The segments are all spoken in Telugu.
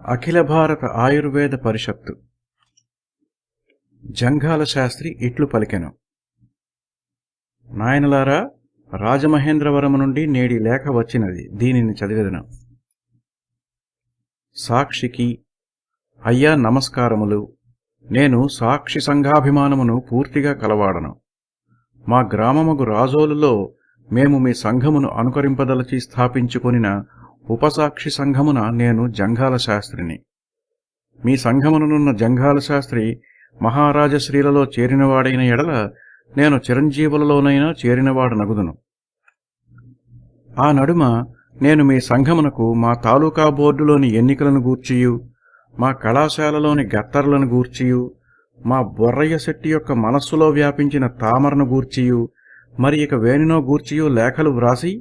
అఖిల భారత ఆయుర్వేద పరిషత్తు. జంఘాల శాస్త్రి ఇట్లు పలికెను. నాయనలారా రాజమహేంద్రవరము నుండి నేడి లేఖ వచ్చినది. దీనిని చదివేదను. సాక్షికి అయ్యా నమస్కారములు. నేను సాక్షి సంఘాభిమానమును పూర్తిగా కలవాడను. మా గ్రామముగు రాజోలులో మేము మీ సంఘమును అనుకరింపదలచి స్థాపించుకొనిన ఉపసాక్షి సంఘమున నేను జంఘాల శాస్త్రిని. మీ సంఘముననున్న జంఘాల శాస్త్రి మహారాజశ్రీలలో చేరినవాడైన ఎడల నేను చిరంజీవులలోనైనా చేరినవాడనగుదును ఆ నడుమ నేను మీ సంఘమునకు మా తాలూకా బోర్డులోని ఎన్నికలను గూర్చియు మా కళాశాలలోని గత్తర్లను గూర్చియు మా బొర్రయ్య శెట్టి యొక్క మనస్సులో వ్యాపించిన తామరను గూర్చియు మరి ఇక వేణినో గూర్చియు లేఖలు వ్రాసి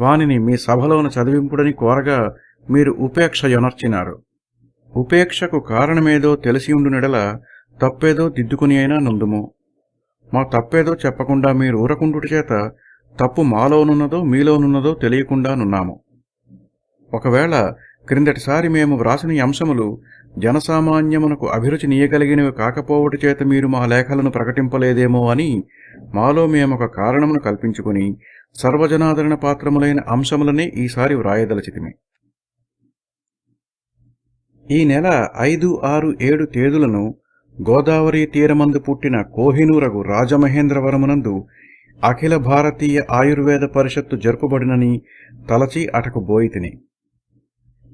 వానిని మీ సభలోన చదివింపుడని కోరగా మీరు ఉపేక్ష యొనర్చినారు ఉపేక్షకు కారణమేదో తెలిసియుండునెడల తప్పేదో దిద్దుకుని అయినా నుందుము. మా తప్పేదో చెప్పకుండా మీరు ఊరకుండు చేత తప్పు మాలోనున్నదో మీలోనున్నదో తెలియకుండా నున్నాము. ఒకవేళ క్రిందటిసారి మేము వ్రాసిన అంశములు జనసామాన్యమునకు అభిరుచి నీయగలిగినవి కాకపోవటి చేత మీరు మా లేఖలను ప్రకటింపలేదేమో అని మాలో మేమొక కారణమును కల్పించుకుని సర్వజనాదరణ పాత్రములైన అంశములనే ఈసారి వ్రాయదలచితిమి. ఈ నెల ఐదు ఆరు ఏడు తేదీలను గోదావరి తీరమందు పుట్టిన కోహినూరగు రాజమహేంద్రవరమునందు అఖిల భారతీయ ఆయుర్వేద పరిషత్తు జరుపబడినని తలచి అటకు బోయితిని.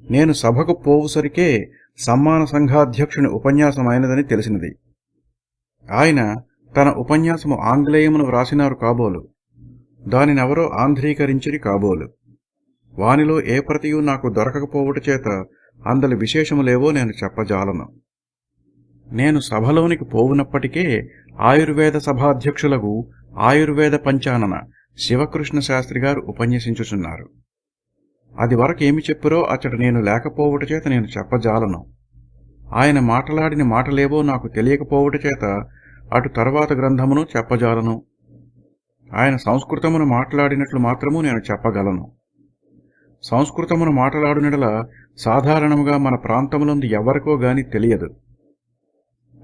నేను సభకు పోవుసరికే సమ్మాన సంఘాధ్యక్షుని ఉపన్యాసమైనదని తెలిసినది. ఆయన తన ఉపన్యాసము ఆంగ్లేయమును వ్రాసినారు కాబోలు. దానినెవరో ఆంధ్రీకరించిరి కాబోలు. వానిలో ఏ ప్రతియూ నాకు దొరకకపోవుట చేత అందలి విశేషములేవో నేను చెప్పజాలను. నేను సభలోనికి పోవునప్పటికే ఆయుర్వేద సభాధ్యక్షులకు ఆయుర్వేద పంచానన శివకృష్ణ శాస్త్రి గారు ఉపన్యసించుచున్నారు. అది వరకు ఏమి చెప్పురో అచ్చట నేను లేకపోవుట చేత నేను చెప్పజాలను. ఆయన మాటలాడిన మాటలేవో నాకు తెలియకపోవుట చేత అటు తర్వాత గ్రంథమును చెప్పజాలను. ఆయన సంస్కృతమును మాట్లాడినట్లు మాత్రము నేను చెప్పగలను. సంస్కృతమును మాట్లాడునడల సాధారణముగా మన ప్రాంతములందు ఎవరికో గాని తెలియదు.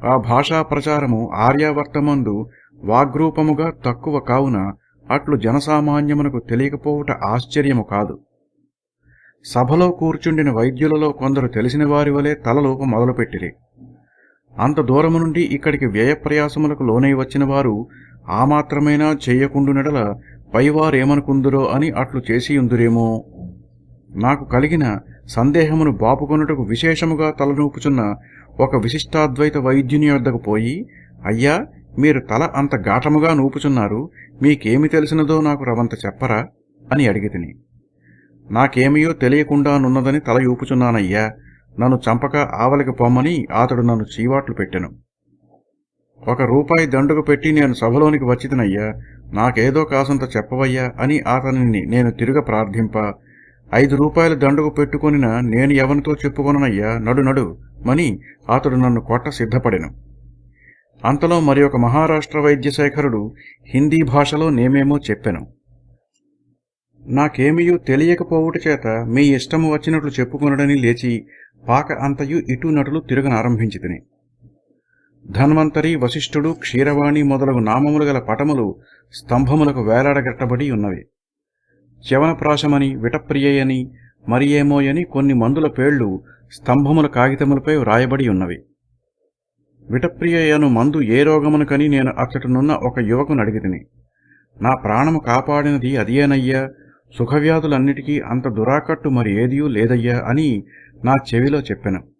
ఆ భాషా ప్రచారము ఆర్యావర్తమందు వాగ్రూపముగా తక్కువ కావున అట్లు జనసామాన్యమునకు తెలియకపోవుట ఆశ్చర్యము కాదు. సభలో కూర్చుండిన వైద్యులలో కొందరు తెలిసిన వారి వలె తలలోప మొదలుపెట్టిరి. అంత దూరము నుండి ఇక్కడికి వ్యయప్రయాసములకు లోనై వచ్చిన వారు ఆ మాత్రమైనా చేయకుండునడల పైవారేమనుకుందురో అని అట్లు చేసియుందురేమో. నాకు కలిగిన సందేహమును బాపుకొనుటకు విశేషముగా తలనూపుచున్న ఒక విశిష్టాద్వైత వైద్యుని వద్దకు పోయి అయ్యా మీరు తల అంత ఘాటముగా నూపుచున్నారు మీకేమి తెలిసినదో నాకు రవంత చెప్పరా? అని అడిగితిని. నాకేమియో తెలియకుండా నున్నదని తల ఊపుచున్నానయ్యా నన్ను చంపక ఆవలికి పొమ్మని అతడు నన్ను చీవాట్లు పెట్టెను. ఒక రూపాయి దండుకు పెట్టి నేను సభలోనికి వచ్చితనయ్యా నాకేదో కాసంత చెప్పవయ్యా అని అతనిని నేను తిరుగ ప్రార్థింప. ఐదు రూపాయలు దండుకు పెట్టుకొనిన నేను ఎవనితో చెప్పుకొననయ్యా నడు నడు మని అతడు నన్ను కొట్ట సిద్ధపడెను. అంతలో మరి ఒక మహారాష్ట్ర వైద్యశేఖరుడు హిందీ భాషలో నేమేమో చెప్పెను. నాకేమియూ తెలియకపోవుట చేత మీ ఇష్టము వచ్చినట్లు చెప్పుకొనడని లేచి పాక అంతయు ఇటు నటులు తిరగనారంభించితిని. ధన్వంతరి వశిష్ఠుడు క్షీరవాణి మొదలగు నామములు గల పటములు స్తంభములకు వేలాడగట్టబడి ఉన్నవి. చవనప్రాశమని విటప్రియయని మరియేమోయని కొన్ని మందుల పేళ్ళు స్తంభముల కాగితములపై వ్రాయబడి ఉన్నవి. విటప్రియయను మందు ఏ రోగమునకని నేను అచ్చటనున్న ఒక యువకును అడిగితిని. నా ప్రాణము కాపాడినది అదియేనయ్యా సుఖవ్యాధులన్నిటికీ అంత దురాకట్టు మరి ఏదియూ లేదయ్యా అని నా చెవిలో చెప్పాను.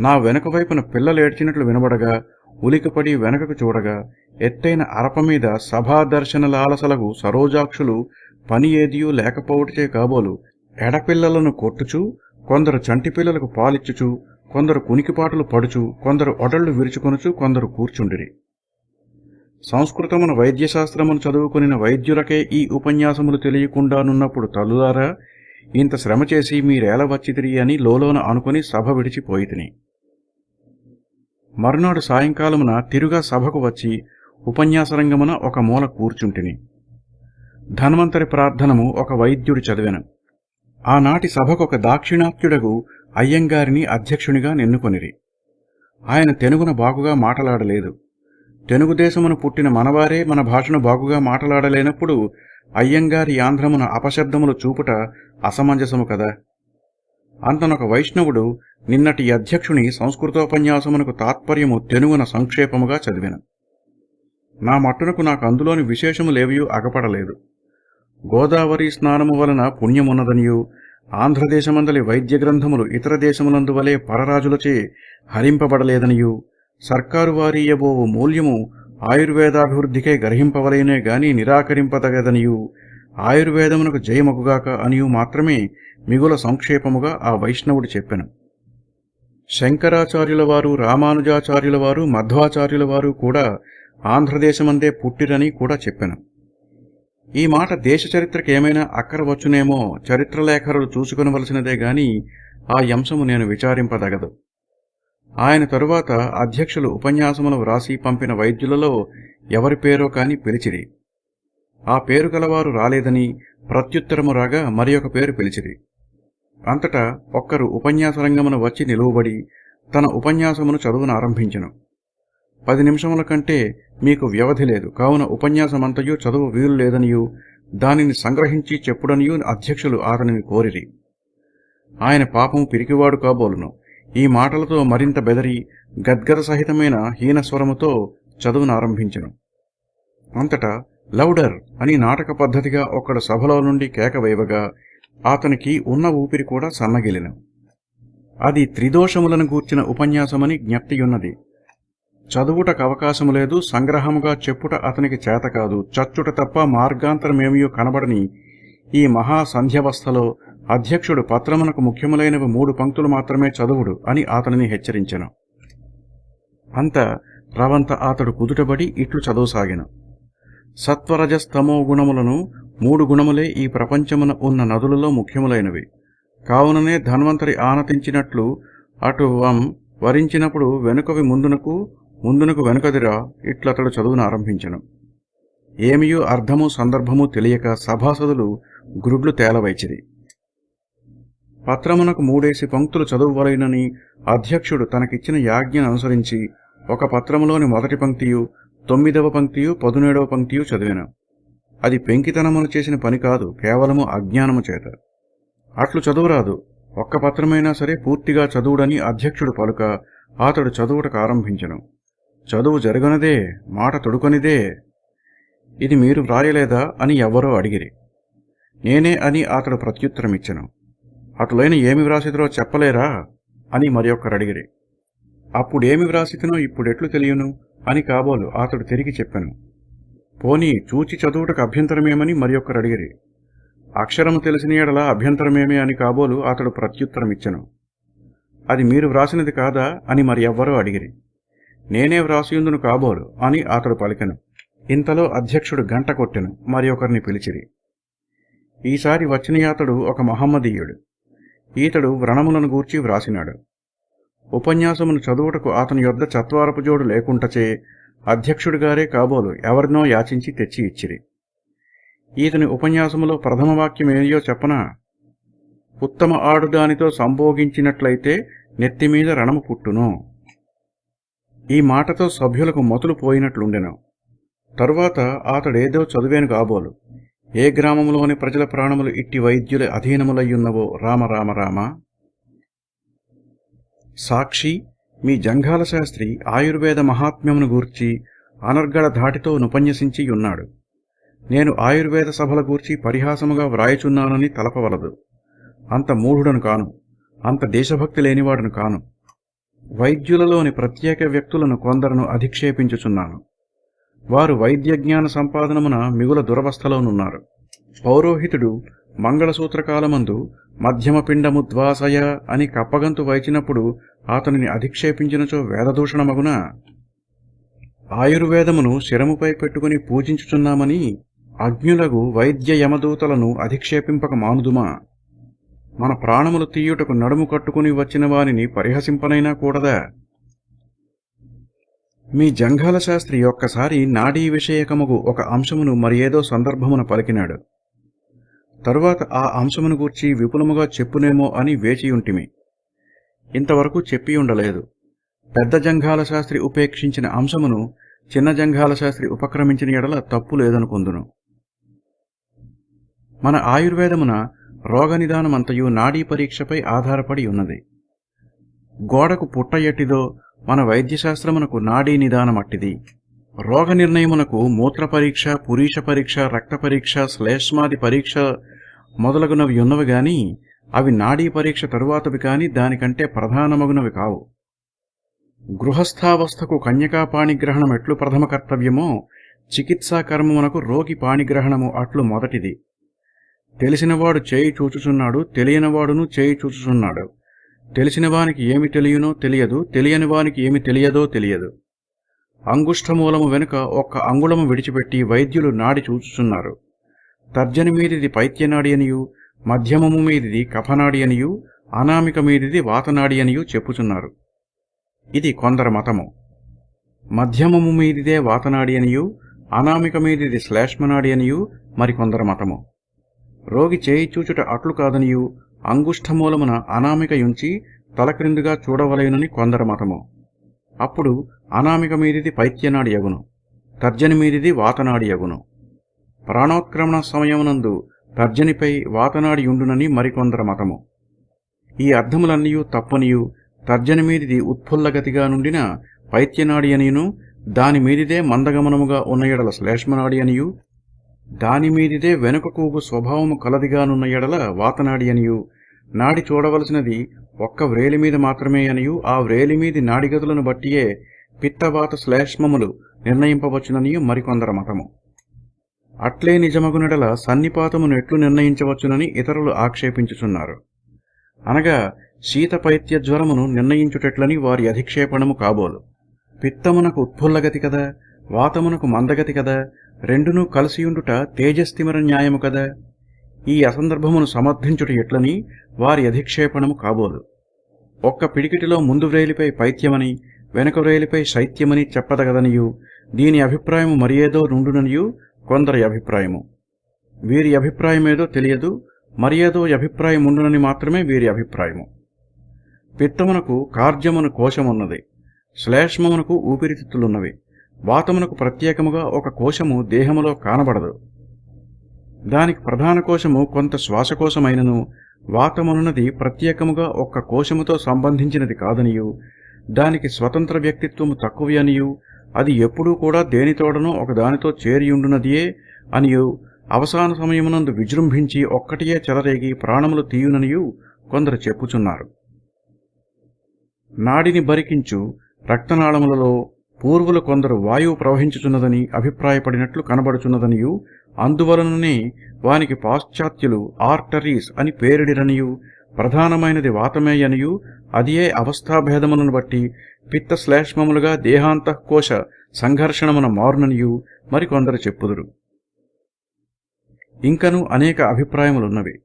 నా వెనుక వైపున పిల్లలేడ్చినట్లు వినబడగా ఉలికిపడి వెనకకు చూడగా ఎత్తైన అరప మీద సభాదర్శనలాలసలగు సరోజాక్షులు పని ఏదియూ లేకపోవటచే కాబోలు ఎడపిల్లలను కొట్టుచు కొందరు చంటి పిల్లలకు పాలిచ్చుచు కొందరు కునికిపాటులు పడుచు కొందరు ఒడళ్ళు విరుచుకొనుచు కొందరు కూర్చుండిరి. సంస్కృతమున వైద్యశాస్త్రమును చదువుకునిన వైద్యులకే ఈ ఉపన్యాసములు తెలియకుండానున్నప్పుడు తల్లులారా ఇంత శ్రమ చేసి మీరేల వచ్చితిరి అని లోలోన అనుకుని సభ విడిచిపోయితిని. మరునాడు సాయంకాలమున తిరుగా సభకు వచ్చి ఉపన్యాసరంగమున ఒక మూల కూర్చుంటిని. ధన్వంతరి ప్రార్థనము ఒక వైద్యుడు చదివెను. ఆనాటి సభకొక దాక్షిణాత్యుడగు అయ్యంగారిని అధ్యక్షునిగా నిన్నుకొనిరి. ఆయన తెనుగున బాగుగా మాటలాడలేదు. తెలుగుదేశమును పుట్టిన మనవారే మన భాషను బాగుగా మాటలాడలేనప్పుడు అయ్యంగారి ఆంధ్రమున అపశబ్దములు చూపుట అసమంజసము కదా? అంతనొక వైష్ణవుడు నిన్నటి అధ్యక్షుని సంస్కృతోపన్యాసమునకు తాత్పర్యము తెనుగున సంక్షేపముగా చదివిన. నా మట్టునకు నాకు అందులోని విశేషము విశేషములేవియూ అగపడలేదు. గోదావరి స్నానము వలన పుణ్యమున్నదనియు ఆంధ్రదేశమందలి వైద్య గ్రంథములు ఇతర దేశములందు వలె పరరాజులచే హరింపబడలేదనియు సర్కారు వారీయబోవు మూల్యము ఆయుర్వేదాభివృద్ధికే గ్రహింపవలేనే గాని నిరాకరింపదగదనియు ఆయుర్వేదమునకు జయమగుగాక అనియు మాత్రమే మిగుల సంక్షేపముగా ఆ వైష్ణవుడు చెప్పెను. శంకరాచార్యుల వారు రామానుజాచార్యుల వారు మధ్వాచార్యుల వారు కూడా ఆంధ్రదేశమందే పుట్టిరని కూడా చెప్పెను. ఈ మాట దేశ చరిత్రకి ఏమైనా అక్కరవచ్చునేమో చరిత్రలేఖరులు చూసుకొనవలసినదే గాని ఆ అంశము నేను విచారింపదగదు. ఆయన తరువాత అధ్యక్షులు ఉపన్యాసములు వ్రాసి పంపిన వైద్యులలో ఎవరి పేరో కాని పిలిచిరి. ఆ పేరు గలవారు రాలేదని ప్రత్యుత్తరము రాగా మరి ఒక పేరు పిలిచిరి. అంతటా ఒక్కరు ఉపన్యాసరంగమున వచ్చి నిలువబడి తన ఉపన్యాసమును చదువును ఆరంభించెను. పది నిమిషముల కంటే మీకు వ్యవధి లేదు. కావున ఉపన్యాసమంతయు చదువు వీలు లేదనియు దానిని సంగ్రహించి చెప్పుడనియు అధ్యక్షులు అతనిని కోరిరి. ఆయన పాపము పిరికివాడు కాబోలును. ఈ మాటలతో మరింత బెదరి గద్గద సహితమైన హీనస్వరముతో చదువును ఆరంభించెను. అంతటా లౌడర్ అని నాటక పద్ధతిగా ఒక్కడు సభలో నుండి కేక వేయగా అతనికి ఉన్న ఊపిరి కూడా సన్నగిలిన. అది త్రిదోషములను గూర్చిన ఉపన్యాసమని జ్ఞప్తియున్నది. చదువుటకు అవకాశము లేదు సంగ్రహముగా చెప్పుట అతనికి చేత కాదు. చచ్చుట తప్ప మార్గాంతరమేమియో కనబడని ఈ మహా సంధ్యవస్థలో అధ్యక్షుడు పత్రమునకు ముఖ్యములైనవి మూడు పంక్తులు మాత్రమే చదువుడు అని అతనిని హెచ్చరించెను. అంత రవంత అతడు కుదుటబడి ఇట్లు చదువుసాగెను. సత్వరజస్తమో గుణములను మూడు గుణములే ఈ ప్రపంచమున ఉన్న నదులలో ముఖ్యములైనవి. కావుననే ధన్వంతరి ఆనతించినట్లు అటు వం వరించినప్పుడు వెనుకవి ముందునకు ముందునకు వెనుకదిరా ఇట్లతడు చదువును ఆరంభించను. ఏమియో అర్థము సందర్భము తెలియక సభాసదులు గురుడ్లు తేలవైచిరి. పత్రమునకు మూడేసి పంక్తులు చదువువలైనని అధ్యక్షుడు తనకిచ్చిన యాజ్ఞను అనుసరించి ఒక పత్రములోని మొదటి పంక్తియు తొమ్మిదవ పంక్తియు పదునేడవ పంక్తియు చదివాను. అది పెంకితనములు చేసిన పని కాదు కేవలము అజ్ఞానము చేత. అట్లు చదువురాదు. ఒక్క పత్రమైనా సరే పూర్తిగా చదువుడని అధ్యక్షుడు పలుక అతడు చదువుటకు ఆరంభించను. చదువు జరగనిదే మాట తొడుకొనిదే. ఇది మీరు వ్రాయలేదా అని ఎవ్వరో అడిగిరి. నేనే అని అతడు ప్రత్యుత్తరమిచ్చను. అటులైన ఏమి వ్రాసిదరో చెప్పలేరా అని మరి ఒక్కరు అడిగిరి అప్పుడేమి వ్రాసితినో ఇప్పుడెట్లు తెలియను? అని కాబోలు అతడు తిరిగి చెప్పాను. పోనీ చూచి చదువుటకు అభ్యంతరమేమని మరి ఒక్కరు అడిగిరి. అక్షరము తెలిసిన ఎడల అభ్యంతరమేమే అని కాబోలు అతడు ప్రత్యుత్తరమిచ్చను. అది మీరు వ్రాసినది కాదా అని మరి ఎవ్వరో అడిగిరి. నేనే వ్రాసియుందును కాబోలు అని అతడు పలికెను. ఇంతలో అధ్యక్షుడు గంట కొట్టెను మరి ఒకరిని పిలిచిరి. ఈసారి వచ్చిన అతడు ఒక మహమ్మదీయుడు. ఈతడు వ్రణములను గూర్చి వ్రాసినాడు. ఉపన్యాసమును చదువుటకు అతని యొద్ద చత్వారపు జోడు లేకుంటచే అధ్యక్షుడిగారే కాబోలు ఎవరినో యాచించి తెచ్చి ఇచ్చిరి. ఈతని ఉపన్యాసములో ప్రథమ వాక్యం ఏయో చెప్పనా ఉత్తమ ఆడు దానితో సంభోగించినట్లయితే నెత్తిమీద రణము పుట్టును. ఈ మాటతో సభ్యులకు మొదలు పోయినట్లుండెను. తరువాత అతడేదో చదివేను కాబోలు. ఏ గ్రామంలోని ప్రజల ప్రాణములు ఇట్టి వైద్యుల అధీనములయ్యున్నవో రామ రామ రామ. సాక్షి మీ జంఘాల శాస్త్రి ఆయుర్వేద మహాత్మ్యమును గూర్చి అనర్గళ ధాటితో నుపన్యసించి ఉన్నాడు నేను ఆయుర్వేద సభల గూర్చి పరిహాసముగా వ్రాయుచున్నానని తలపవలదు. అంత మూఢుడను కాను అంత దేశభక్తి లేనివాడను కాను. వైద్యులలోని ప్రత్యేక వ్యక్తులను కొందరును అధిక్షేపించుచున్నాను. వారు వైద్య జ్ఞాన సంపాదనమున మిగుల దురవస్థలోనున్నారు. పౌరోహితుడు మంగళసూత్రకాలమందు మధ్యమ పిండముద్వాసయ అని కప్పగంతు వైచినప్పుడు అతనిని అధిక్షేపించినచో వేదదూషణమగున? ఆయుర్వేదమును శిరముపై పెట్టుకుని పూజించుచున్నామని అగ్నులగు వైద్య యమదూతలను అధిక్షేపింపక మానుదుమా? మన ప్రాణములు తీయుటకు నడుము కట్టుకుని వచ్చిన వానిని పరిహసింపనైనా కూడదా? మీ జంఘాల శాస్త్రి ఒక్కసారి నాడీ విషయకముగు ఒక అంశమును మరి ఏదో సందర్భమున పలికినాడు. తరువాత ఆ అంశమును గూర్చి విపులముగా చెప్పునేమో అని వేచియుంటిమి. ఇంతవరకు చెప్పి ఉండలేదు పెద్ద జంఘాల శాస్త్రి ఉపేక్షించిన అంశమును చిన్న జంఘాల శాస్త్రి ఉపక్రమించిన ఎడల తప్పు లేదనుకుందును. మన ఆయుర్వేదమున రోగనిదానమంతయు నాడీ పరీక్షపై ఆధారపడి ఉన్నది గోడకు పుట్ట ఎట్టిదో మన వైద్యశాస్త్రమునకు నాడీ నిదానమట్టిది. రోగ నిర్ణయమునకు మూత్ర పరీక్ష పురీష పరీక్ష రక్త పరీక్ష శ్లేష్మాది పరీక్ష మొదలగునవి ఉన్నవి గాని అవి నాడీ పరీక్ష తరువాతవి కాని దానికంటే ప్రధానమగునవి కావు. గృహస్థావస్థకు కన్యకా పాణిగ్రహణం ఎట్లు ప్రథమ కర్తవ్యమో చికిత్సా కర్మమునకు రోగి పాణిగ్రహణము అట్లు మొదటిది. తెలిసినవాడు చేయి చూచుచున్నాడు తెలియనివాడును చేయి చూచుచున్నాడు. తెలిసినవానికి ఏమి తెలియనో తెలియదు తెలియని వానికి ఏమి తెలియదో తెలియదు. అంగుష్ఠమూలము వెనుక ఒక్క అంగుళము విడిచిపెట్టి వైద్యులు నాడి చూచుచున్నారు. తర్జని మీదిది పైత్యనాడి అనియు మధ్యమము మీదిది కఫనాడి అనియు అనామిక మీదిది వాతనాడి అనియు చెప్పుచున్నారు. ఇది కొందరు మతము. మధ్యమము మీదిదే వాతనాడి అనియు అనామిక మీదిది శ్లేష్మనాడి అనియు మరికొందరు మతము. రోగి చేయి చూచుట అట్లు కాదనియు అంగుష్ఠమూలమున అనామిక యుంచి తలక్రిందుగా చూడవలయునని కొందరు మతము. అప్పుడు అనామిక మీదిది పైత్యనాడి యగును తర్జని మీదిది వాతనాడి యగును ప్రాణోత్క్రమణ సమయమునందు తర్జనిపై వాతనాడియుండునని మరికొందర మతము. ఈ అర్థములన్నీయు తప్పనియు తర్జని మీదిది ఉత్ఫుల్లగతిగా నుండిన పైత్యనాడి అనియును దాని మీదిదే మందగమనముగా ఉన్న ఎడల శ్లేష్మనాడి అనియు దాని మీదిదే వెనుక కూగు స్వభావము కలదిగానున్న ఎడల వాతనాడి అనియు నాడి చూడవలసినది ఒక్క వ్రేలి మీద మాత్రమే అనియు ఆ వ్రేలి మీది నాడిగతులను బట్టియే పిత్తవాత శ్లేష్మములు నిర్ణయింపవచ్చుననియు మరికొందర మతము. అట్లే నిజమగునడల సన్నిపాతమును ఎట్లు నిర్ణయించవచ్చునని ఇతరులు ఆక్షేపించుచున్నారు. అనగా శీత పైత్య జ్వరమును నిర్ణయించుటట్లని వారి అధిక్షేపణము కాబోలు. పిత్తమునకు ఉత్ఫుల్లగతి కదా వాతమునకు మందగతి కదా రెండునూ కలిసియుండుట తేజస్తిమర న్యాయము కదా. ఈ అసందర్భమును సమర్థించుట ఎట్లని వారి అధిక్షేపణము కాబోలు. ఒక్క పిడికిటిలో ముందు వ్రేలిపై పైత్యమని వెనుక వ్రేలిపై శైత్యమని చెప్పదగదనియు దీని అభిప్రాయము మరియేదో నుండుననియు కొందరి అభిప్రాయము. వీరి అభిప్రాయమేదో తెలియదు మర్యాదో అభిప్రాయం ఉండునని మాత్రమే వీరి అభిప్రాయము. పిత్తమునకు కార్జమును కోశమున్నది శ్లేష్మమునకు ఊపిరితిత్తులున్నవి వాతమునకు ప్రత్యేకముగా ఒక కోశము దేహములో కానబడదు. దానికి ప్రధాన కోశము కొంత శ్వాసకోశమైనను వాతమునున్నది ప్రత్యేకముగా ఒక్క కోశముతో సంబంధించినది కాదనియు దానికి స్వతంత్ర వ్యక్తిత్వము తక్కువ అనియు అది ఎప్పుడూ కూడా దేనితోడనో ఒకదానితో చేరియుండునదియే అనియు అవసాన సమయమునందు విజృంభించి ఒక్కటియే చెలరేగి ప్రాణములు తీయుననియు కొందరు చెప్పుచున్నారు. నాడిని బరికించు రక్తనాళములలో పూర్వులు కొందరు వాయువు ప్రవహించుచున్నదని అభిప్రాయపడినట్లు కనబడుచున్నదనియు అందువలననే వానికి పాశ్చాత్యులు ఆర్టరీస్ అని పేరిడిరనియు ప్రధానమైనది వాతమేయనియు అదియే అవస్థాభేదములను బట్టి పిత్త శ్లేష్మములుగా దేహాంతఃకోశ సంఘర్షణమున మారుననియు మరికొందరు చెప్పుదురు. ఇంకను అనేక అభిప్రాయములున్నవి.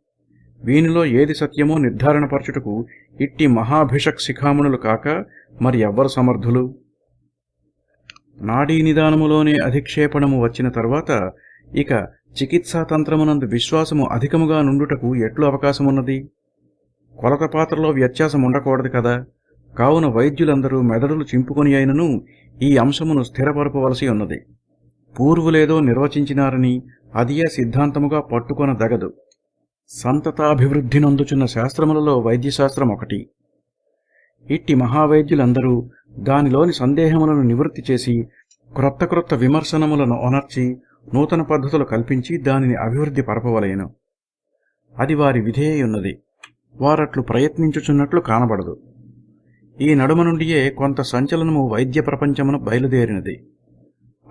వీనిలో ఏది సత్యమో నిర్ధారణపరచుటకు ఇట్టి మహాభిషక్ శిఖామణులు కాక మరి ఎవ్వరు సమర్థులు? నాడీ నిదానములోనే అధిక్షేపణము వచ్చిన తర్వాత ఇక చికిత్సా తంత్రమునందు విశ్వాసము అధికముగా నుండుటకు ఎట్లు అవకాశమున్నది? కొలత పాత్రలో వ్యత్యాసం ఉండకూడదు కదా. కావున వైద్యులందరూ మెదడులు చింపుకొని అయినను ఈ అంశమును స్థిరపరపవలసి ఉన్నది. పూర్వులేదో నిర్వచించినారని అదియే సిద్ధాంతముగా పట్టుకొనదగదు. సంతతాభివృద్ధి నందుచున్న శాస్త్రములలో వైద్యశాస్త్రం ఒకటి. ఇట్టి మహావైద్యులందరూ దానిలోని సందేహములను నివృత్తి చేసి క్రొత్త క్రొత్త విమర్శనములను ఒనర్చి నూతన పద్ధతులు కల్పించి దానిని అభివృద్ధి పరపవలయను అది వారి విధేయున్నది. వారట్లు ప్రయత్నించుచున్నట్లు కానబడదు. ఈ నడుమ నుండియే కొంత సంచలనము వైద్య ప్రపంచమును బయలుదేరినది.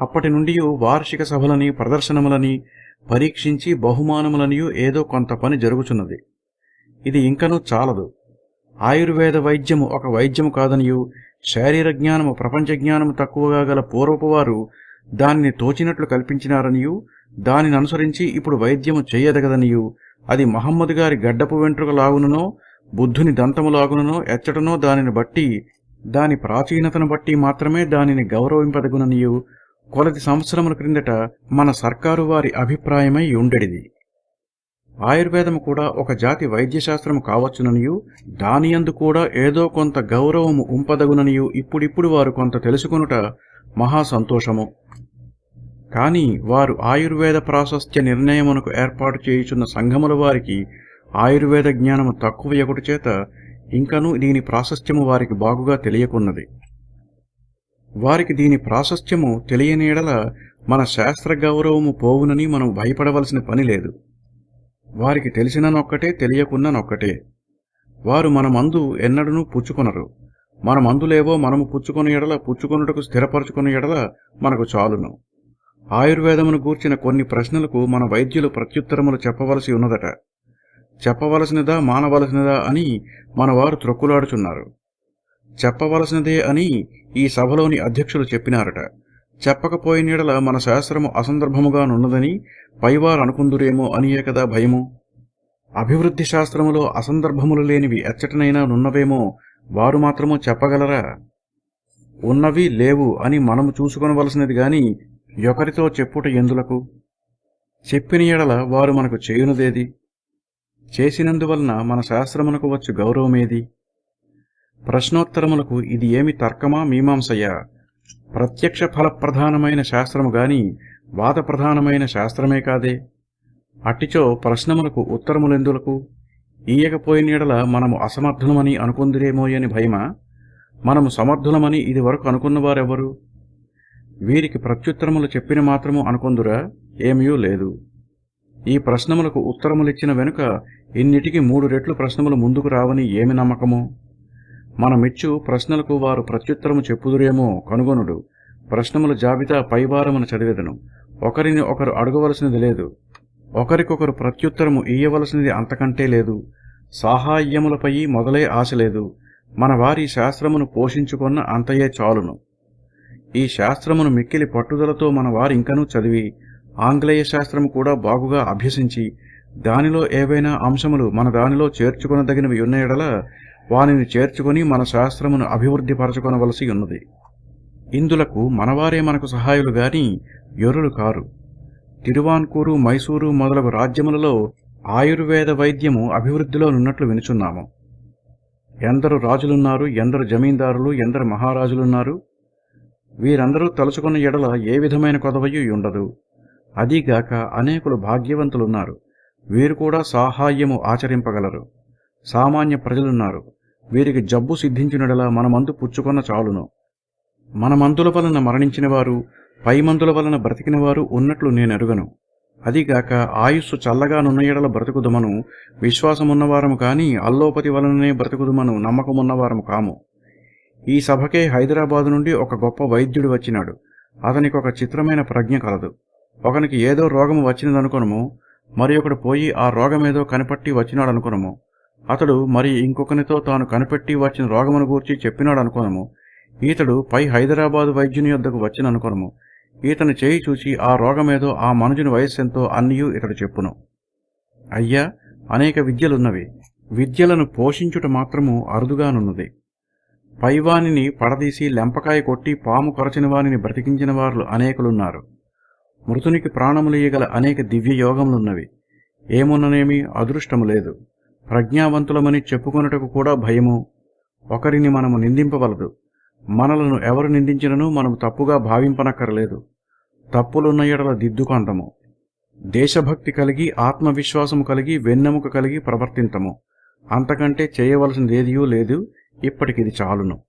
అప్పటి నుండి వార్షిక సభలని ప్రదర్శనములని పరీక్షించి బహుమానములనియు ఏదో కొంత పని జరుగుచున్నది. ఇది ఇంకనూ చాలదు. ఆయుర్వేద వైద్యము ఒక వైద్యము కాదనియు శారీర జ్ఞానము ప్రపంచ జ్ఞానము తక్కువగా గల పూర్వపువారు దానిని తోచినట్లు కల్పించినారనియూ దానిని అనుసరించి ఇప్పుడు వైద్యము చేయదగదనియూ అది మహమ్మద్ గారి గడ్డపు వెంట్రుక లాగుననో బుద్ధుని దంతము లాగుననో ఎచ్చటనో దానిని బట్టి దాని ప్రాచీనతను బట్టి మాత్రమే దానిని గౌరవింపదగుననియు కొలది సంవత్సరముల క్రిందట మన సర్కారు వారి అభిప్రాయమై ఉండెడిది. ఆయుర్వేదము కూడా ఒక జాతి వైద్యశాస్త్రము కావచ్చుననియు దానియందు కూడా ఏదో కొంత గౌరవము ఉంపదగుననియు ఇప్పుడిప్పుడు వారు కొంత తెలుసుకొనుట మహా సంతోషము. కానీ వారు ఆయుర్వేద ప్రాశస్త్య నిర్ణయమునకు ఏర్పాటు చేయుచున్న సంఘముల వారికి ఆయుర్వేద జ్ఞానము తక్కువ ఎగుట చేత ఇంకనూ దీని ప్రాశస్త్యము వారికి బాగుగా తెలియకున్నది. వారికి దీని ప్రాశస్త్యము తెలియనేడల మన శాస్త్ర గౌరవము పోవునని మనం భయపడవలసిన పని లేదు. వారికి తెలిసిననొక్కటే తెలియకున్ననొక్కటే. వారు మన మందు ఎన్నడూ పుచ్చుకొనరు. మన మందులేవో మనము పుచ్చుకొని ఎడల పుచ్చుకొనుటకు స్థిరపరచుకుని ఎడల మనకు చాలును. ఆయుర్వేదమును గూర్చిన కొన్ని ప్రశ్నలకు మన వైద్యులు ప్రత్యుత్తరములు చెప్పవలసి ఉన్నదట. చెప్పవలసినదా మానవలసినదా అని మనవారు త్రొక్కులాడుచున్నారు. చెప్పవలసినదే అని ఈ సభలోని అధ్యక్షులు చెప్పినారట. చెప్పకపోయినీడల మన శాస్త్రము అసందర్భముగా నున్నదని పైవారు అనుకుందురేమో అనియే కదా భయము? అభివృద్ధి శాస్త్రములో అసందర్భములు లేనివి ఎచ్చటనైనా నున్నవేమో వారు మాత్రము చెప్పగలరా? ఉన్నవి లేవు అని మనము చూసుకొనవలసినది గాని ఎవరితో చెప్పుట ఎందులకు? చెప్పిన ఎడల వారు మనకు చేయునదేది? చేసినందువలన మన శాస్త్రమునకు వచ్చు గౌరవమేది? ప్రశ్నోత్తరములకు ఇది ఏమి తర్కమా మీమాంసయ్యా ప్రత్యక్ష ఫలప్రధానమైన శాస్త్రము గాని వాదప్రధానమైన శాస్త్రమే కాదే? అట్టిచో ప్రశ్నములకు ఉత్తరములెందులకు? ఈయకపోయినీడల మనము అసమర్థులమని అనుకుందిరేమోయని భయమా? మనము సమర్థులమని ఇది వరకు అనుకున్నవారెవరు? వీరికి ప్రత్యుత్తరములు చెప్పిన మాత్రము అనుకుందురా ఏమీ లేదు. ఈ ప్రశ్నములకు ఉత్తరములిచ్చిన వెనుక ఇన్నిటికి మూడు రెట్లు ప్రశ్నములు ముందుకు రావని ఏమి నమ్మకము? మనమిచ్చు ప్రశ్నలకు వారు ప్రత్యుత్తరము చెప్పుదురేమో కనుగొనుడు. ప్రశ్నముల జాబితా పైవారమున చదివేదను. ఒకరిని ఒకరు అడగవలసినది లేదు. ఒకరికొకరు ప్రత్యుత్తరము ఇయ్యవలసినది అంతకంటే లేదు. సాహాయ్యములపై మొదలే ఆశ లేదు. మన వారి శాస్త్రమును పోషించుకున్న అంతయే చాలును. ఈ శాస్త్రమును మిక్కిలి పట్టుదలతో మన వారింకనూ చదివి ఆంగ్లేయ శాస్త్రము కూడా బాగుగా అభ్యసించి దానిలో ఏవైనా అంశములు మన దానిలో చేర్చుకొనదగినవి ఉన్న ఎడల వానిని చేర్చుకొని మన శాస్త్రమును అభివృద్ధిపరచుకొనవలసి ఉన్నది ఇందులకు మనవారే మనకు సహాయులు గాని ఎరులు కారు. తిరువాన్కూరు మైసూరు మొదలగు రాజ్యములలో ఆయుర్వేద వైద్యము అభివృద్ధిలో నున్నట్లు వినుచున్నాము. ఎందరు రాజులున్నారు ఎందరు జమీందారులు ఎందరు మహారాజులున్నారు వీరందరూ తలుచుకున్న ఎడల ఏ విధమైన కొదవయు ఉండదు. అదీగాక అనేకులు భాగ్యవంతులున్నారు. వీరు కూడా సాహాయ్యము ఆచరింపగలరు. సామాన్య ప్రజలున్నారు. వీరికి జబ్బు సిద్ధించినడలా మన మందు పుచ్చుకొన్న చాలును. మన మందుల వలన మరణించిన వారు పై మందుల వలన బ్రతికిన వారు ఉన్నట్లు నేనెరుగను. అదిగాక ఆయుస్సు చల్లగానున్న నున్నయడల బ్రతుకుదుమను విశ్వాసమున్నవారము కాని అల్లోపతి వలననే బ్రతుకుదుమను నమ్మకమున్నవారము కాము. ఈ సభకే హైదరాబాదు నుండి ఒక గొప్ప వైద్యుడు వచ్చినాడు. అతనికి ఒక చిత్రమైన ప్రజ్ఞ కలదు. ఒకనికి ఏదో రోగము వచ్చినదనుకొనము మరి ఒకడు పోయి ఆ రోగమేదో కనిపెట్టి వచ్చినాడనుకొనము. అతడు మరి ఇంకొకనితో తాను కనిపెట్టి వచ్చిన రోగమును గూర్చి చెప్పినాడనుకొనము. ఈతడు పై హైదరాబాదు వైద్యుని యొద్దకు వచ్చిననుకొనము. ఈతను చేయి చూచి ఆ రోగమేదో ఆ మనుజుని వయస్సెంతో అన్నియూ ఇతడు చెప్పును. అయ్యా అనేక విద్యలున్నవి. విద్యలను పోషించుట మాత్రము అరుదుగానున్నది. పైవానిని పడదీసి లెంపకాయ కొట్టి పాము కొరచిన వానిని బ్రతికించిన వారు అనేకులున్నారు. మృతునికి ప్రాణములియగల అనేక దివ్య యోగములున్నవి. ఏమున్ననేమి అదృష్టము లేదు. ప్రజ్ఞావంతులమని చెప్పుకొనుటకు కూడా భయము. ఒకరిని మనము నిందింపవలదు. మనలను ఎవరు నిందించినను మనము తప్పుగా భావింపనక్కరలేదు. తప్పులున్న ఎడల దిద్దుకొందము దేశభక్తి కలిగి ఆత్మవిశ్వాసము కలిగి వెన్నెముక కలిగి ప్రవర్తింతము. అంతకంటే చేయవలసినదేదియూ లేదు. ఇప్పటికిది చాలును.